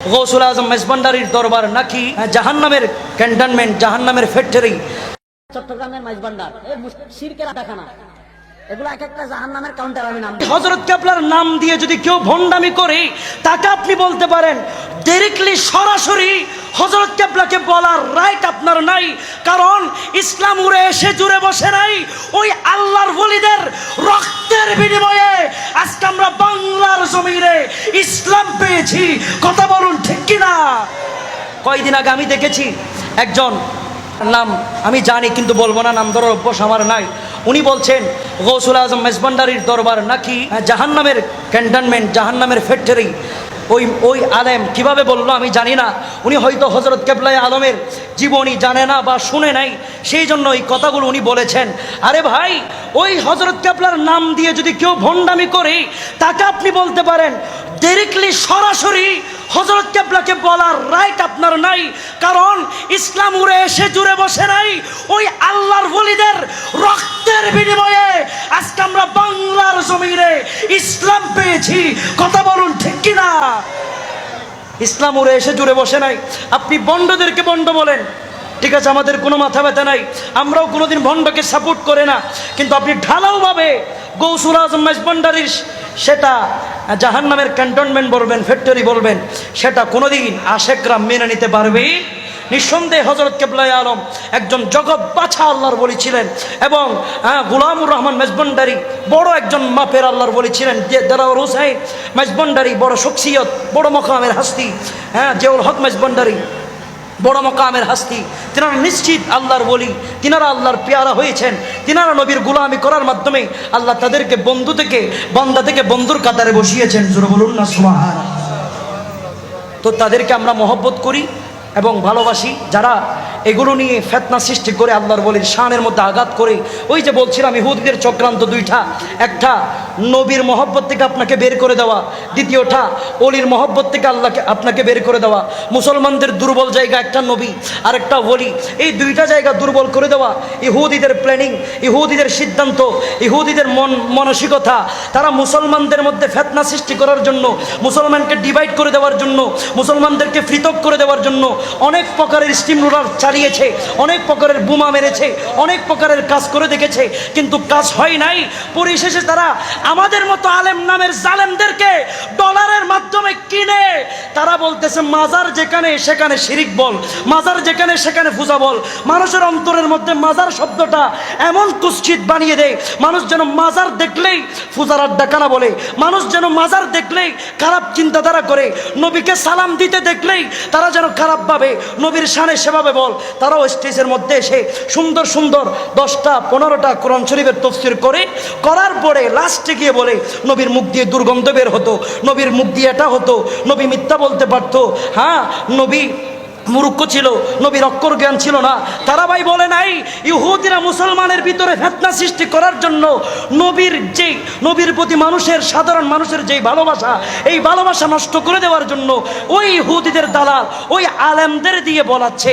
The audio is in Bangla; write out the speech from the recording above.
গৌসুল আজম মেজবান্ডারির দরবার নাকি জাহান্নামের ক্যান্টনমেন্ট জাহান্নামের ফ্যাক্টরি চট্টগ্রামের মাইজবান্ডার এই শিরকের দেখানা হজরত কেপলার নাম দিয়ে যদি কেউ ভণ্ডামি করে তাকে আপনি বলতে পারেন ডিরেক্টলি সরাসরি হজরত বলার রাইট আপনার নাই। কারণ ইসলাম উড়ে এসে জুড়ে বসে নাই। ওই আল্লাহর বলিদের রক্তের বিনিময়ে আজকে আমরা বাংলার জমিনে ইসলাম পেয়েছি। কথা বলুন ঠিক কিনা? কয়দিন আগে আমি দেখেছি একজন, নাম আমি জানি কিন্তু বলব না, নাম ধরার অভ্যাস আমার নাই। উনি বলছেন, গৌসুল আজম মেজবান্ডারির দরবার নাকি জাহান্নামের ক্যান্টনমেন্ট জাহান্নামের ফ্যাক্টরি ওই ওই আলেম কীভাবে বলল আমি জানি না। উনি হয়তো হজরত কেবলাই আলমের জীবনী জানে না বা শুনে নাই, সেই জন্য এই কথাগুলো উনি বলেছেন। আরে ভাই, ওই হজরত কেবলার নাম দিয়ে যদি কেউ ভণ্ডামি করে, তাকে আপনি বলতে পারেন ডিরেক্টলি সরাসরি হজরত কেবলাকে বলার রাইট আপনার নাই। কারণ ইসলাম উড়ে এসে জুড়ে বসে নাই ওই আল্লাহর বলিদের রক্তের বিনিময়ে। আজকে আমরা বাংলার জমিনে ইসলাম পেয়েছি। কথা বলুন ঠিক কিনা? ইসলাম ওরে এসে জুড়ে বসে নাই। আপনি বন্ডদেরকে বন্ড বলেন। ঠিক আছে, আমাদের কোনো মাথা ব্যথা নাই। আমরাও কোনোদিন ভণ্ডকে সাপোর্ট করে না। কিন্তু আপনি ঢালাওভাবে গৌসুল আজম মেজবন্ডারির সেটা জাহান নামের ক্যান্টনমেন্ট বলবেন ফ্যাক্টরি বলবেন, সেটা কোনোদিন আশেকরা মেনে নিতে পারবে নিঃসন্দেহে হজরত কেবলাই আলম একজন জগৎ বাছা আল্লাহর বলেছিলেন এবং হ্যাঁ, গুলামুর রহমান মেজবন্ডারি বড় একজন মাপের আল্লাহর বলেছিলেন দেলাওয়ার হুসাইন মেজবন্ডারি বড় শখসিয়ত বড় মকামের হাস্তি হ্যাঁ জেউল হক মেজবন্ডারি বড় মকামের হাস্তি। তিনারা নিশ্চিত আল্লাহর বলি তিনারা আল্লাহর পেয়ারা হয়েছেন তিনারা নবীর গুলামি করার মাধ্যমে আল্লাহ তাদেরকে বন্ধু থেকে বন্দা থেকে বন্ধুর কাতারে বসিয়েছেন। জোরে বলুন না সুবহান তো তাদেরকে আমরা মহব্বত করি এবং ভালোবাসি যারা এগুলো নিয়ে ফেতনা সৃষ্টি করে আল্লাহর বলির শানের মধ্যে আঘাত করে। ওই যে বলছিলাম, ইহুদিদের চক্রান্ত দুইটা। একটা, নবীর মহব্বত থেকে আপনাকে বের করে দেওয়া। দ্বিতীয়টা, অলির মহব্বত থেকে আল্লাহকে আপনাকে বের করে দেওয়া। মুসলমানদের দুর্বল জায়গা একটা নবী আর একটা ওলি। এই দুইটা জায়গা দুর্বল করে দেওয়া। ইহুদিদের প্ল্যানিং ইহুদিদের সিদ্ধান্ত, ইহুদিদের মন, মানসিকতা, তারা মুসলমানদের মধ্যে ফেতনা সৃষ্টি করার জন্য, মুসলমানকে ডিভাইড করে দেওয়ার জন্য, মুসলমানদেরকে পৃথক করে দেওয়ার জন্য অনেক প্রকারের স্টিম রোলার চালিয়েছে, অনেক প্রকারের বোমা মেরেছে, অনেক প্রকারের কাজ করে দেখেছে, কিন্তু কাজ হয় নাই। পরিশেষে তারা আমাদের মতো আলেম নামের জালেমদেরকে ডলারের মাধ্যমে কিনে, তারা বলতেছে, মাজার যেখানে, সেখানে শিরিক বল, মাজার যেখানে, সেখানে পূজা বল। মানুষের অন্তরের মধ্যে মাজার শব্দটা এমন কুৎসিত বানিয়ে দেয়, মানুষ যেন মাজার দেখলেই পূজার আড্ডা কানা বলে, মানুষ যেন মাজার দেখলেই খারাপ চিন্তাধারা করে, নবীকে সালাম দিতে দেখলেই তারা যেন খারাপ ভাবে নবীর শানে সেভাবে বল। তারাও স্টেজের মধ্যে এসে সুন্দর সুন্দর দশটা, পনেরোটা কোরআন শরীফের তফসির করে, করার পরে লাস্টে গিয়ে বলে, নবীর মুখ দিয়ে দুর্গন্ধ বের হতো, নবীর মুখ দিয়ে এটা হতো, নবী মিথ্যা বলতে পারতো। হ্যাঁ নবী মূর্খ ছিল, নবীর অক্ষর জ্ঞান ছিল না। তারা ভাই বলে নাই, ইহুদিরা মুসলমানের ভিতরে ফেতনা সৃষ্টি করার জন্য নবীর যে নবীর প্রতি মানুষের, সাধারণ মানুষের যেই ভালোবাসা, এই ভালোবাসা নষ্ট করে দেওয়ার জন্য ওই ইহুদিদের দালাল, ওই আলেমদের দিয়ে বলাচ্ছে।